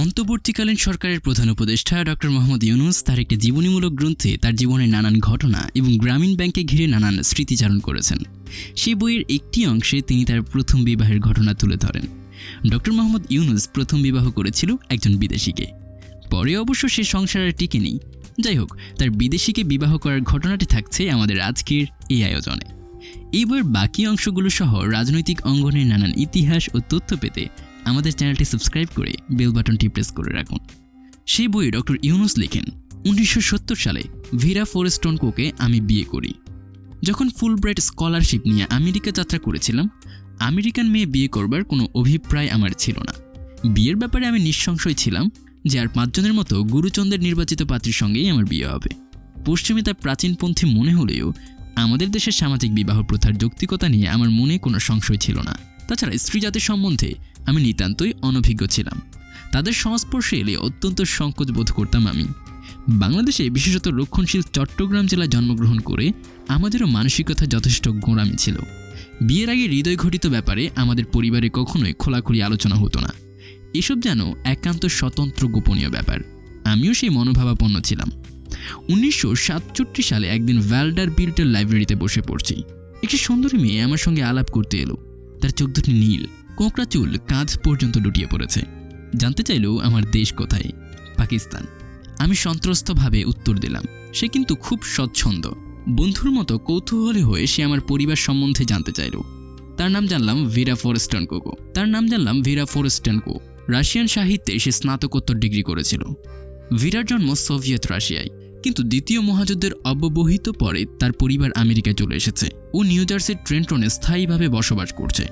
অন্তর্বর্তীকালীন সরকারের প্রধান উপদেষ্টা ডক্টর মোহাম্মদ ইউনুস তার একটি জীবনীমূলক গ্রন্থে তার জীবনের নানান ঘটনা এবং গ্রামীণ ব্যাংকে ঘিরে নানান স্মৃতিচারণ করেছেন। সেই বইয়ের একটি অংশে তিনি তার প্রথম বিবাহের ঘটনা তুলে ধরেন। ডক্টর মোহাম্মদ ইউনুস প্রথম বিবাহ করেছিল একজন বিদেশিকে। পরে অবশ্য সে সংসার টিকে নেই। যাই হোক, তার বিদেশিকে বিবাহ করার ঘটনাটি থাকছে আমাদের আজকের এই আয়োজনে। এই বইয়ের বাকি অংশগুলো সহ রাজনৈতিক অঙ্গনের নানান ইতিহাস ও তথ্য পেতে আমাদের চ্যানেলটি সাবস্ক্রাইব করে বেল বাটনটি প্রেস করে রাখুন। সেই বইয়ে ডক্টর ইউনুস লেখেন, উনিশশো সত্তর সালে ভিরা ফোরেস্টন কোকে আমি বিয়ে করি। যখন ফুল ব্রাইট স্কলারশিপ নিয়ে আমেরিকা যাত্রা করেছিলাম, আমেরিকান মেয়ে বিয়ে করবার কোনো অভিপ্রায় আমার ছিল না। বিয়ের ব্যাপারে আমি নিঃসংশয় ছিলাম যে আর পাঁচজনের মতো গুরুচন্দ্রের নির্বাচিত পাত্রীর সঙ্গেই আমার বিয়ে হবে। পশ্চিমে তা প্রাচীনপন্থী মনে হলেও আমাদের দেশের সামাজিক বিবাহ প্রথার যৌক্তিকতা নিয়ে আমার মনে কোনো সংশয় ছিল না। তাছাড়া স্ত্রী জাতির সম্বন্ধে আমি নিতান্তই অনভিজ্ঞ ছিলাম। তাদের সংস্পর্শে এলে অত্যন্ত সংকোচ বোধ করতাম আমি। বাংলাদেশে বিশেষত রক্ষণশীল চট্টগ্রাম জেলায় জন্মগ্রহণ করে আমাদেরও মানসিকতা যথেষ্ট গোঁড়ামি ছিল। বিয়ের আগে হৃদয় ঘটিত ব্যাপারে আমাদের পরিবারে কখনোই খোলাখুলি আলোচনা হতো না। এসব যেন একান্ত স্বতন্ত্র গোপনীয় ব্যাপার। আমিও সেই মনোভাবাপন্ন ছিলাম। উনিশশো সাতষট্টি সালে একদিন ভ্যালডার বিল্টের লাইব্রেরিতে বসে পড়ছি। একটি সুন্দরী মেয়ে আমার সঙ্গে আলাপ করতে এলো। তার চোখ দুটি নীল, কোঁকড়া চুল কাঁধ পর্যন্ত লুটিয়ে পড়েছে। জানতে চাইলেও আমার দেশ কোথায়? পাকিস্তান। আমি সন্ত্রস্তভাবে উত্তর দিলাম। সে কিন্তু খুব স্বচ্ছন্দ। বন্ধুর মতো কৌতূহলী হয়ে সে আমার পরিবার সম্বন্ধে জানতে চাইল। তার নাম জানলাম ভিরা কোকো তার নাম জানলাম ভিরা ফরেস্টানকো। রাশিয়ান সাহিত্যে সে স্নাতকোত্তর ডিগ্রি করেছিল। ভিরার জন্ম সোভিয়েত রাশিয়ায়। কিন্তু দ্বিতীয় মহাযুদ্ধের অব্যবহিত পরে তার পরিবার আমেরিকায় চলে এসেছে ও নিউ জার্সির ট্রেন্টনে স্থায়ীভাবে বসবাস করছে।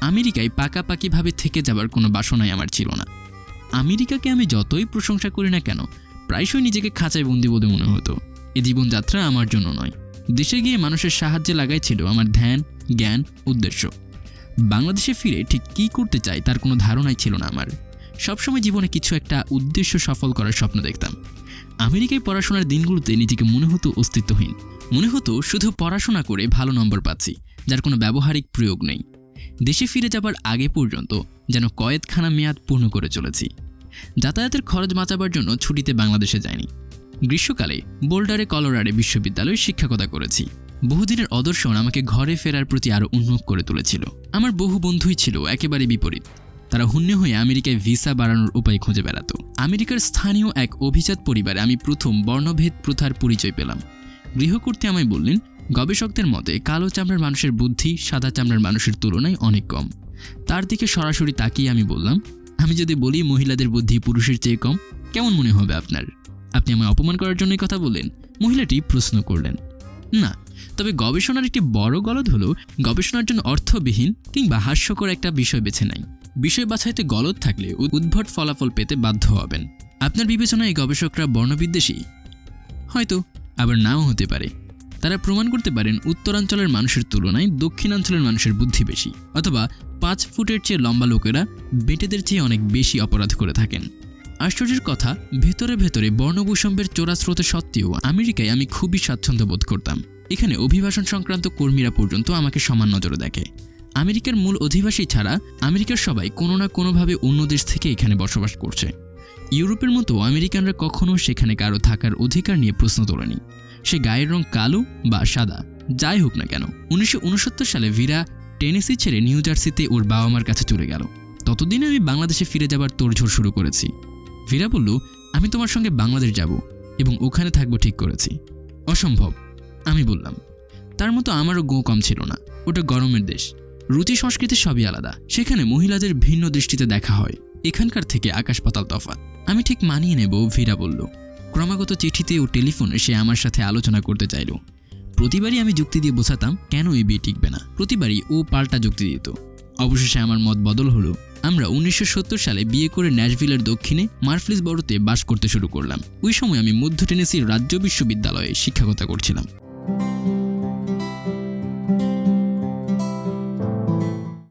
আমেরিকায় পাকাপাকিভাবে থেকে যাবার কোনো বাসনাই আমার ছিল না। আমেরিকাকে আমি যতই প্রশংসা করি না কেন, প্রায়শই নিজেকে খাঁচায় বন্দি বলে মনে হতো। এ জীবনযাত্রা আমার জন্য নয়। দেশে গিয়ে মানুষের সাহায্যে লাগাই ছিল আমার ধ্যান, জ্ঞান, উদ্দেশ্য। বাংলাদেশে ফিরে ঠিক কী করতে চাই তার কোনো ধারণাই ছিল না আমার। সবসময় জীবনে কিছু একটা উদ্দেশ্য সফল করার স্বপ্ন দেখতাম। আমেরিকায় পড়াশোনার দিনগুলোতে নিজেকে মনে হতো অস্তিত্বহীন। মনে হতো শুধু পড়াশোনা করে ভালো নম্বর পাচ্ছি, যার কোনো ব্যবহারিক প্রয়োগ নেই। দেশে ফিরে যাবার আগে পর্যন্ত যেন কয়েদখানা মেয়াদ পূর্ণ করে চলেছি। যাতায়াতের খরচ বাঁচাবার জন্য ছুটিতে বাংলাদেশে যায়নি গ্রীষ্মকালে বোল্ডারে কলোরাডে বিশ্ববিদ্যালয়ে শিক্ষকতা করেছি। বহুদিনের অদর্শন আমাকে ঘরে ফেরার প্রতি আরও উন্মুখ করে তুলেছিল। আমার বহু বন্ধুই ছিল একেবারে বিপরীত। তারা হুন্য হয়ে আমেরিকায় ভিসা বাড়ানোর উপায় খুঁজে বেড়াতো। আমেরিকার স্থানীয় এক অভিজাত পরিবারে আমি প্রথম বর্ণভেদ প্রথার পরিচয় পেলাম। গৃহকর্তী আমায় বললেন, গবেষকদের মতে কালো চামড়ার মানুষের বুদ্ধি, সাদা চামড়ার মানুষের তুলনায় অনেক কম। তার দিকে সরাসরি তাকিয়ে আমি বললাম, আমি যদি বলি মহিলাদের বুদ্ধি পুরুষের চেয়ে কম, কেমন মনে হবে আপনার? আপনি আমায় অপমান করার জন্যই কথা বললেন। মহিলাটি প্রশ্ন করলেন, না, তবে গবেষণার একটি বড় গলদ হলো গবেষণার জন্য অর্থবিহীন কিংবা হাস্যকর একটা বিষয় বেছে নেয়। বিষয় বাছাইতে গলদ থাকলে উদ্ভট ফলাফল পেতে বাধ্য হবেন। আপনার বিবেচনায় গবেষকরা বর্ণবিদ্বেষী। হয়তো আবার নাও হতে পারে। তারা প্রমাণ করতে পারেন উত্তরাঞ্চলের মানুষের তুলনায় দক্ষিণাঞ্চলের মানুষের বুদ্ধি বেশি, অথবা পাঁচ ফুটের চেয়ে লম্বা লোকেরা বেটেদের চেয়ে অনেক বেশি অপরাধ করে থাকেন। আশ্চর্যের কথা, ভেতরে ভেতরে বর্ণবৈষম্যের চোরা স্রোতে সত্ত্বেও আমেরিকায় আমি খুবই স্বাচ্ছন্দ্য বোধ করতাম। এখানে অভিবাসন সংক্রান্ত কর্মীরা পর্যন্ত আমাকে সমান নজরে দেখে। আমেরিকার মূল অধিবাসী ছাড়া আমেরিকার সবাই কোনো না কোনোভাবে অন্য দেশ থেকে এখানে বসবাস করছে। ইউরোপের মতো আমেরিকানরা কখনো সেখানে কারও থাকার অধিকার নিয়ে প্রশ্ন তোলেনি। সে গায়ের রং কালো বা সাদা, যাই হোক না কেন, উনিশশো উনসত্তর সালে ভিরা টেনেসি ছেড়ে নিউ জার্সিতে ওর বাবা মার কাছে চলে গেল। ততদিনে আমি বাংলাদেশে ফিরে যাবার তোড়ঝোড় শুরু করেছি। ভিরা বলল, আমি তোমার সঙ্গে বাংলাদেশ যাব এবং ওখানে থাকব ঠিক করেছি। অসম্ভব, আমি বললাম। তার মতো আমারও গো কম ছিল না। ওটা গরমের দেশ। রুচি সংস্কৃতি সবই আলাদা। সেখানে মহিলাদের ভিন্ন দৃষ্টিতে দেখা হয়। এখানকার থেকে আকাশ পাতাল তফাৎ। আমি ঠিক মানিয়ে নেব, ভিরা বলল। ক্রমাগত চিঠিতে ও টেলিফোনে সে আমার সাথে আলোচনা করতে চাইল। প্রতিবারই আমি যুক্তি দিয়ে বোঝাতাম, কেন এই বিয়ে টিকবে না। প্রতিবারই ও পাল্টা যুক্তি দিত। অবশেষে আমার মত বদল হলো। আমরা উনিশশো সত্তর সালে বিয়ে করে ন্যাশভিলের দক্ষিণে মার্ফলিস বড়তে বাস করতে শুরু করলাম। ওই সময় আমি মধ্য টেনেসির রাজ্য বিশ্ববিদ্যালয়ে শিক্ষকতা করছিলাম।